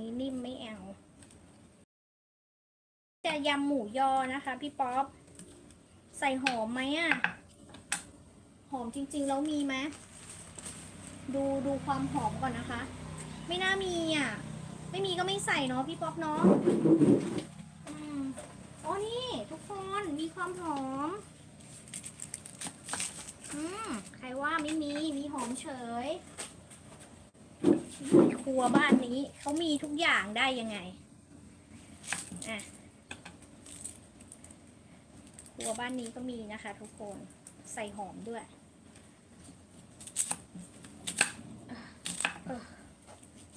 นี้นิ่มไม่เอา จะยำหมูยอนะคะ พี่ป๊อป ใส่หอมไหมอะหอมจริง ๆ แล้วมีไหมดูดูความหอมก่อนนะคะ ไม่น่ามีอะ ไม่มีก็ไม่ใส่เนาะพี่ป๊อปเนาะอืมอ๋อนี่ทุกคนมีความหอม อืม ใครว่าไม่มี มีหอมเฉย ครัวบ้านนี้เขามีทุกอย่างได้ยังไงอะครัวบ้านนี้ก็มีนะคะ ทุกคนใส่หอมด้วยออ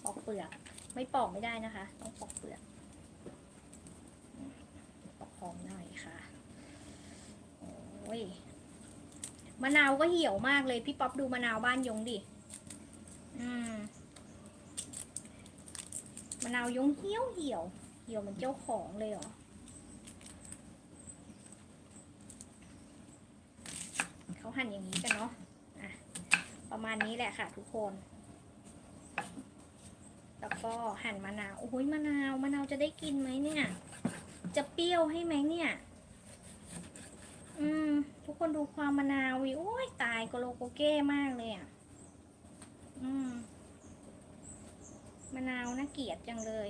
ปอกเปลือกไม่ปอกไม่ได้นะคะ ต้องปอกเปลือกปอกหอมหน่อยค่ะโอ้ยมะนาวก็เหี่ยวมากเลย พี่ป๊อปดูมะนาวบ้านยงดิ อืม มะนาวยงเหี่ยวเหี่ยว เหี่ยวเหมือนเจ้าของเลยเหรอ เขาหั่นอย่างนี้กันเนาะอะประมาณนี้แหละค่ะทุกคน แล้วก็หั่นมะนาว โอ้ยมะนาว มะนาวจะได้กินไหมเนี่ย จะเปรี้ยวให้ไหมเนี่ย อืม ทุกคนดูความมะนาววิโอ้ยตายกโลโกเก้มากเลยอะ อืม มะนาวน่าเกลียดจังเลย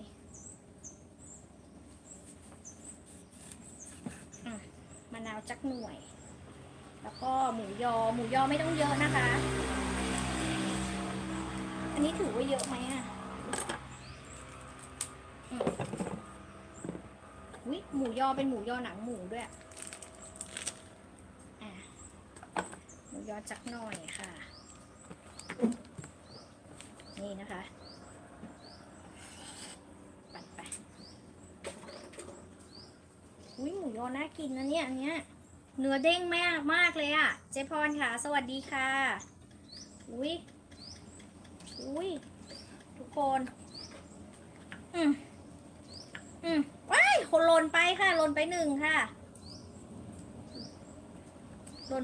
มะนาวจักหน่วย แล้วก็หมูยอ หมูยอไม่ต้องเยอะนะคะ อันนี้ถือว่าเยอะไหมอะอืมวิหมูยอเป็นหมูยอหนังหมูด้วยอะหมูยอจักหน่อยค่ะ นี่นะคะ ปัดไป อุ้ยหมูยอน่ากินนะเนี่ยอันเนี้ยเนื้อเด้งมากมากเลยอะ่ะ เจพรค่ะ สวัสดีค่ะ อุ้ยอุ้ยทุกคน อืมอืมว้ายคนหล่นไปค่ะหล่นไปหนึ่งค่ะหล่น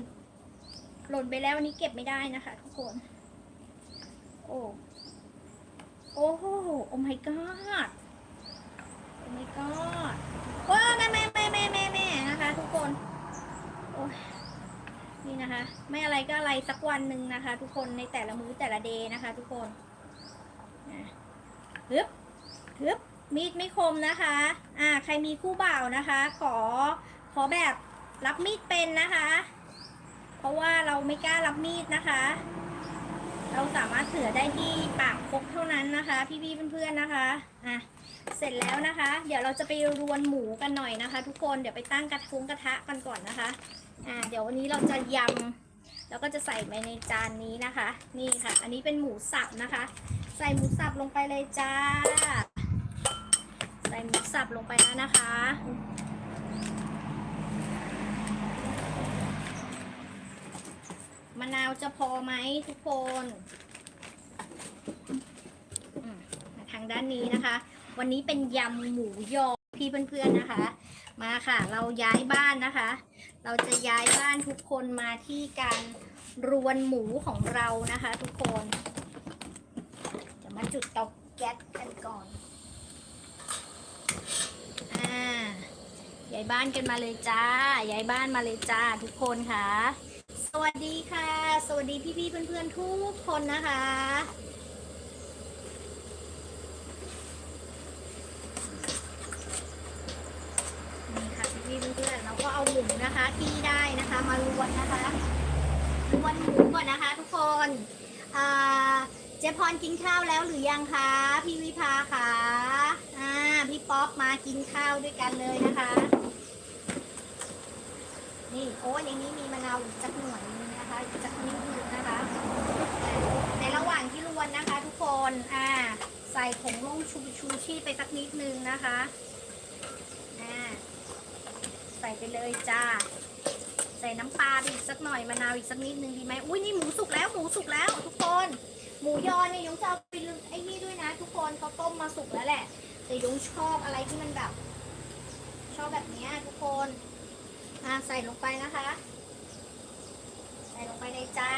หล่นไปแล้วอันนี้เก็บไม่ได้นะคะ ทุกคน โอ้โอ้โหโอ้ my god โอ้ my god ว้าแม่แม่แม่แม่แม่แม่นะคะ ทุกคน โอ้ย นี่นะคะ ไม่อะไรก็อะไรสักวันหนึ่งนะคะ ทุกคนในแต่ละมื้อแต่ละเดย์นะคะ ทุกคนนะฮึบฮึบมีดไม่คมนะคะ อ่า ใครมีคู่บ่าวนะคะ ขอ ขอแบบรับมีดเป็นนะคะ เพราะว่าเราไม่กล้ารับมีดนะคะ เราสามารถเถือได้ที่ปากคกเท่านั้นนะคะ พี่ๆเพื่อนๆนะคะอะเสร็จแล้วนะคะ เดี๋ยวเราจะไปรวนหมูกันหน่อยนะคะ ทุกคนเดี๋ยวไปตั้งกระทุ้งกระทะกันก่อนนะคะอ่าเดี๋ยววันนี้เราจะยำแล้วก็จะใส่ไปในจานนี้นะคะ นี่ค่ะ อันนี้เป็นหมูสับนะคะ ใส่หมูสับลงไปเลยจ้า ใส่หมูสับลงไปแล้วนะคะ มะ นาวจะพอไหมทุกคนมาทางด้านนี้นะคะ วันนี้เป็นยำหมูยอพี่เพื่อนๆนะคะ มาค่ะ เราย้ายบ้านนะคะ เราจะย้ายบ้านทุกคนมาที่การรวนหมูของเรานะคะ ทุกคน จะมาจุดเตาแก๊สกันก่อนอ่าย้ายบ้านกันมาเลยจ้าย้ายบ้านมาเลยจ้าทุกคนค่ะ สวัสดีค่ะ สวัสดีพี่ๆเพื่อนๆทุกคนนะคะ นี่ค่ะพี่ๆเพื่อนๆเราก็เอาหมูนะคะที่ได้นะคะมาลวนนะคะลวนหมูก่อนนะคะทุกคนอ่าเจพรกินข้าวแล้วหรือยังคะพี่วิภาคะอ่าพี่ป๊อปมากินข้าวด้วยกันเลยนะคะ นี่โอ้ยในนี้มีมะนาวอีกจักหน่วยนึงนะคะอีกจักนิดนึงนะคะ ในระหว่างที่รวนนะคะ ทุกคนอ่าใส่ผงลงชูชูชีพไปสักนิดนึงนะคะอ่าใส่ไปเลยจ้าใส่น้ำปลาไปอีกสักหน่อยมะนาวอีกสักนิดนึงดีไหมอุ้ยนี่หมูสุกแล้วหมูสุกแล้ว ทุกคน หมูยอเนี่ยยงจะเอาไปลืมไอ้นี่ด้วยนะ ทุกคนเขาต้มมาสุกแล้วแหละแต่ยงชอบอะไรที่มันแบบ ชอบแบบเนี้ยทุกคน อ่าใส่ลงไปนะคะ ใส่ลงไปเลยจ้า